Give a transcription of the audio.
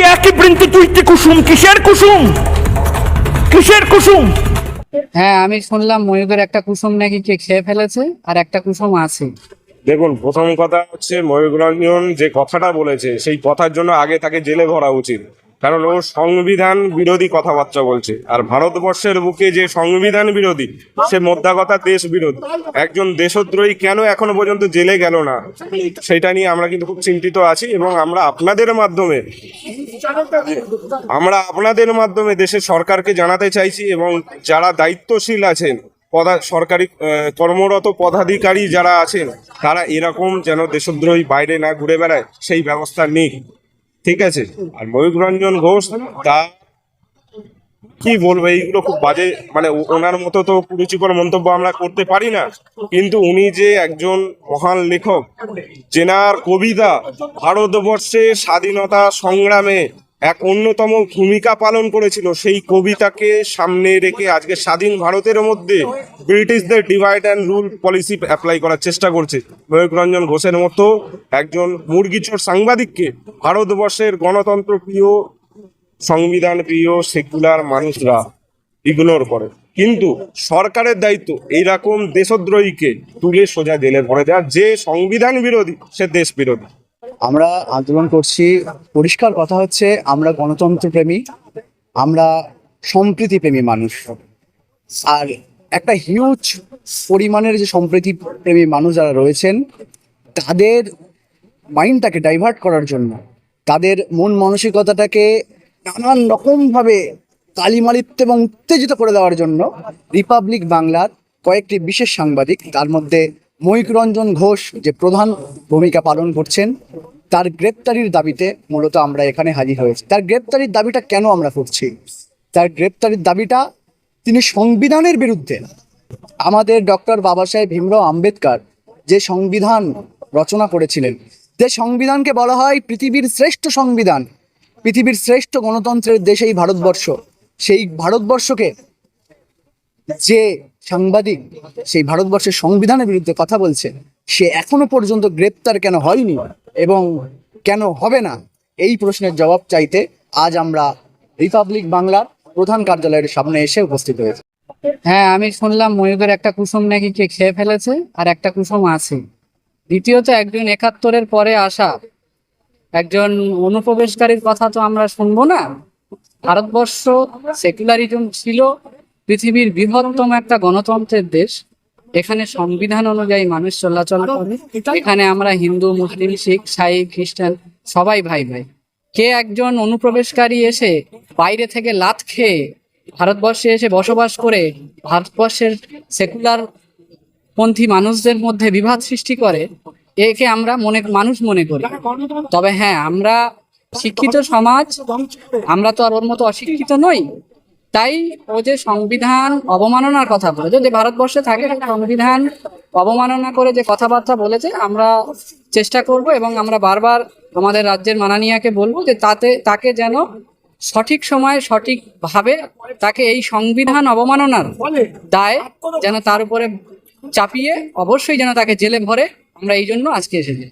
সেই একই বৃন্তে তুইতে কুসুম? কিসের কুসুম? কিসের কুসুম? হ্যাঁ আমি শুনলাম ময়ূরের একটা কুসুম নাকি কে খেয়ে ফেলেছে আর একটা কুসুম আছে। দেখুন প্রথম কথা হচ্ছে ময়ূররঞ্জন যে কথাটা বলেছে সেই কথার জন্য আগে তাকে জেলে ভরা উচিত। কারণ ও সংবিধান বিরোধী কথাবার্তা বলছে। আর ভারতবর্ষের বুকে যে সংবিধান বিরোধী, সে মোদ্দা কথা দেশ বিরোধী। একজন দেশদ্রোহী কেন এখনও পর্যন্ত জেলে গেল না? সেটা নিয়ে আমরা কিন্তু খুব চিন্তিত আছি এবং আমরা আপনাদের মাধ্যমে, আমরা আপনাদের মাধ্যমে দেশের সরকারকে জানাতে চাইছি এবং যারা দায়িত্বশীল আছেন, পদা, সরকারি কর্মরত পদাধিকারী যারা আছেন, তারা এরকম যেন দেশদ্রোহী বাইরে না ঘুরে বেড়ায়, সেই ব্যবস্থা নেই ঠিক আছে? আর ময়ূর রঞ্জন ঘোষ, তা কি বলব, এইগুলো খুব বাজে মানে ওনার মতো তো কুরুচিকর মন্তব্য আমরা করতে পারি না। কিন্তু উনি যে একজন মহান লেখক জেনার কবিতা, ভারতবর্ষে স্বাধীনতা সংগ্রামে এক অন্যতম ভূমিকা পালন করেছিল সেই কবিতাকে সামনে রেখে আজকে স্বাধীন ভারতের মধ্যে ব্রিটিশদের divide and rule policy apply করার চেষ্টা করছে। ময়ূর রঞ্জন ঘোষের মতো একজন মুরগিচোর সাংবাদিককে ভারতবর্ষের গণতন্ত্র প্রিয়, সংবিধান প্রিয় সেকুলার মানুষরা ইগনোর করে। কিন্তু সরকারের দায়িত্ব এইরকম দেশদ্রোহীকে তুলে সোজা জেলে ভরে দেওয়া। যে সংবিধান বিরোধী, সে দেশ বিরোধী। আমরা আন্দোলন করছি। পরিষ্কার কথা হচ্ছে, আমরা গণতন্ত্র প্রেমী আমরা সম্প্রীতি প্রেমী মানুষ। আর একটা হিউজ পরিমাণের যে সম্প্রীতি প্রেমী মানুষ যারা রয়েছেন, তাদের মাইন্ডটাকে ডাইভার্ট করার জন্য, তাদের মন মানসিকতাটাকে নানান রকমভাবে কালিমালিপ্ত এবং উত্তেজিত করে দেওয়ার জন্য রিপাবলিক বাংলার কয়েকটি বিশেষ সাংবাদিক, তার মধ্যে ময়ূক রঞ্জন ঘোষ যে প্রধান ভূমিকা পালন করছেন তার গ্রেপ্তারির দাবিতে মূলত আমরা এখানে হাজির হয়েছি। তার গ্রেপ্তারির দাবিটা কেন আমরা করছি? তার গ্রেপ্তারির দাবিটা তিনি সংবিধানের বিরুদ্ধে আমাদের ডক্টর বাবা সাহেব ভীমরাও আম্বেদকর যে সংবিধান রচনা করেছিলেন, যে সংবিধানকে বলা হয় পৃথিবীর শ্রেষ্ঠ সংবিধান, পৃথিবীর শ্রেষ্ঠ গণতন্ত্রের দেশ এই ভারতবর্ষ, সেই ভারতবর্ষকে যে সাংবাদিক সেই ভারতবর্ষের সংবিধানের বিরুদ্ধে কথা বলছে সে এখনও পর্যন্ত গ্রেপ্তার কেন হয়নি এবং কেন হবে না? এই প্রশ্নের জবাব চাইতে আজ আমরা রিপাবলিক বাংলার প্রধান কার্যালয়ের সামনে এসে উপস্থিত হয়েছে। হ্যাঁ আমি শুনলাম ময়ূরের একটা কুসুম নাকি কে খেয়ে ফেলেছে আর একটা কুসুম আছে। দ্বিতীয়ত একজন একাত্তরের পরে আসা। একজন অনুপ্রবেশকারীর কথা তো আমরা শুনব না। ভারতবর্ষ সেকুলারিজম ছিল পৃথিবীর বৃহত্তম একটা গণতন্ত্রের দেশ। এখানে সংবিধান অনুযায়ী মানুষ চলাচল করে। এখানে আমরা হিন্দু, মুসলিম, শিখ, সাই, খ্রিস্টান সবাই ভাই ভাই। কে একজন অনুপ্রবেশকারী এসে বাইরে থেকে লাত খেয়ে ভারতবর্ষে এসে বসবাস করে, ভারতবর্ষের সেকুলার পন্থী মানুষদের মধ্যে বিভাদ সৃষ্টি করে, একে আমরা মনে, মানুষ মনে করি। তবে হ্যাঁ আমরা শিক্ষিত সমাজ, আমরা তো আর ওর মতো অশিক্ষিত নই। তাই ও যে সংবিধান অবমাননার কথা বলেছে যে ভারতবর্ষে থাকে সংবিধান অবমাননা করে যে কথাবার্তা বলেছে, আমরা চেষ্টা করব এবং আমরা বারবার আমাদের রাজ্যের মানানিয়াকে বলব যে তাতে, তাকে যেন সঠিক সময়ে সঠিকভাবে তাকে এই সংবিধান অবমাননার দায় যেন তার উপরে চাপিয়ে অবশ্যই যেন তাকে জেলে ভরে আমরা এই জন্য আজকে এসেছি।